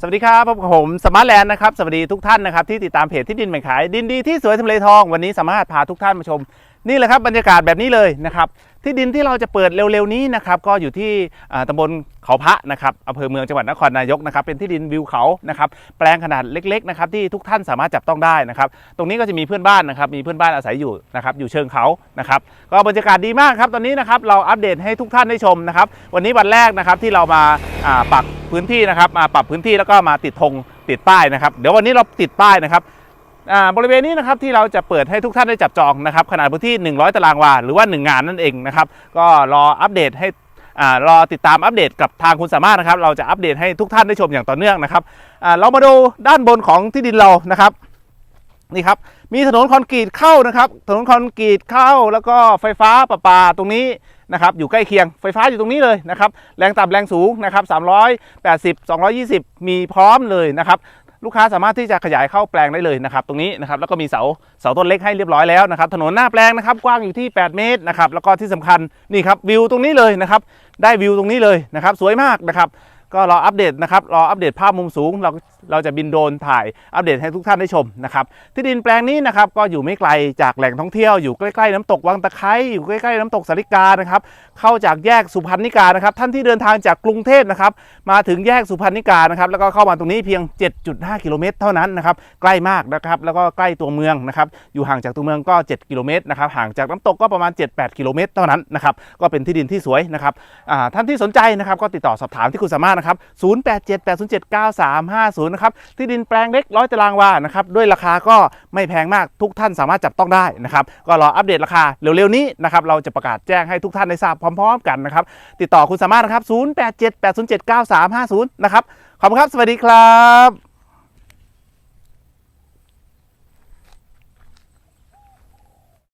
สวัสดีครับพบกับผมสมาร์ทแลนด์นะครับ สวัสดีทุกท่านนะครับที่ติดตามเพจที่ดินแบ่งขาย ดินดีที่สวยทำเลทอง วันนี้สามารถพาทุกท่านมาชม นี่แหละครับบรรยากาศแบบนี้เลยนะครับ ที่ดินที่เราจะเปิดเร็วๆนี้นะครับก็อยู่ที่ตำบลเขาพระนะครับอำเภอเมืองจังหวัดนครนายกนะครับเป็นที่ดินวิวเขานะครับแปลงขนาดเล็กๆนะครับที่ทุกท่านสามารถจับต้องได้นะครับตรงนี้ก็จะมีเพื่อนบ้านนะครับมีเพื่อนบ้านอาศัยอยู่นะครับอยู่เชิงเขานะครับก็บรรยากาศดีมากครับตอนนี้นะครับเราอัปเดตให้ทุกท่านได้ชมนะครับวันนี้วันแรกนะครับที่เรามาปักพื้นที่นะครับมาปรับพื้นที่แล้วก็มาติดธงติดป้ายนะครับเดี๋ยววันนี้เราติดป้ายนะครับ บริเวณนี้นะครับที่เราจะเปิดให้ทุกท่านได้จับจองนะครับขนาดพื้นที่ 100 ตารางวาหรือว่า 1 งานนั่นเองนะครับก็รออัปเดตให้อ่ารอติดตามอัปเดตกับทางคุณสามารถนะครับเราจะอัปเดตให้ทุกท่านได้ชมอย่างต่อเนื่องนะครับเรามาดูด้านบนของที่ดินเรานะครับนี่ครับมีถนนคอนกรีตเข้านะครับถนนคอนกรีตเข้าแล้วก็ไฟฟ้าประปาตรงนี้นะครับอยู่ใกล้เคียงไฟฟ้าอยู่ตรงนี้เลยนะครับแรงต่ำแรงสูงนะครับ380 220 มีพร้อมเลยนะครับ ลูกค้าสามารถที่จะขยายเข้าแปลงได้เลยนะครับตรงนี้นะครับแล้วก็มีเสาเสาต้นเล็กให้เรียบร้อยแล้วนะครับถนนหน้าแปลงนะครับกว้างอยู่ที่ 8 เมตรนะครับแล้วก็ที่สำคัญนี่ครับวิวตรงนี้เลยนะครับได้วิวตรงนี้เลยนะครับสวยมากนะครับ ก็รออัปเดตนะครับรออัปเดตภาพมุมสูง เราเราจะบินโดรนถ่ายอัปเดตให้ทุกท่านได้ชมนะครับที่ดินแปลงนี้นะครับก็อยู่ไม่ไกลจากแหล่งท่องเที่ยวอยู่ใกล้ๆน้ำตกวังตะไคร้อยู่ใกล้ๆน้ำตกสาริกานะครับเข้าจากแยกสุพรรณนิกานะครับท่านที่เดินทางจากกรุงเทพนะครับมาถึงแยกสุพรรณนิกานะครับแล้วก็เข้ามาตรงนี้เพียง 7.5 กิโลเมตร เท่านั้นนะครับใกล้มากนะครับแล้วก็ใกล้ตัวเมืองนะครับอยู่ห่างจากตัวเมืองก็ 7 กิโลเมตรนะครับห่างจากน้ำตกก็ประมาณ 7-8 กิโลเมตรเท่านั้นนะครับก็เป็นที่ดินที่สวยนะครับท่านที่สนใจนะครับก็ติดต่อสอบถามที่คุณสามารถนะครับ0878079350 นะครับ ที่ดินแปลงเล็กร้อยตารางวา นะครับ ด้วยราคาก็ไม่แพงมากทุกท่านสามารถจับต้องได้นะครับ ก็รออัปเดตราคาเร็วๆนี้นะครับ เราจะประกาศแจ้งให้ทุกท่านได้ทราบพร้อมๆ กันนะครับ ติดต่อคุณสามารถนะครับ 0878079350 นะครับ ขอบคุณครับ สวัสดีครับ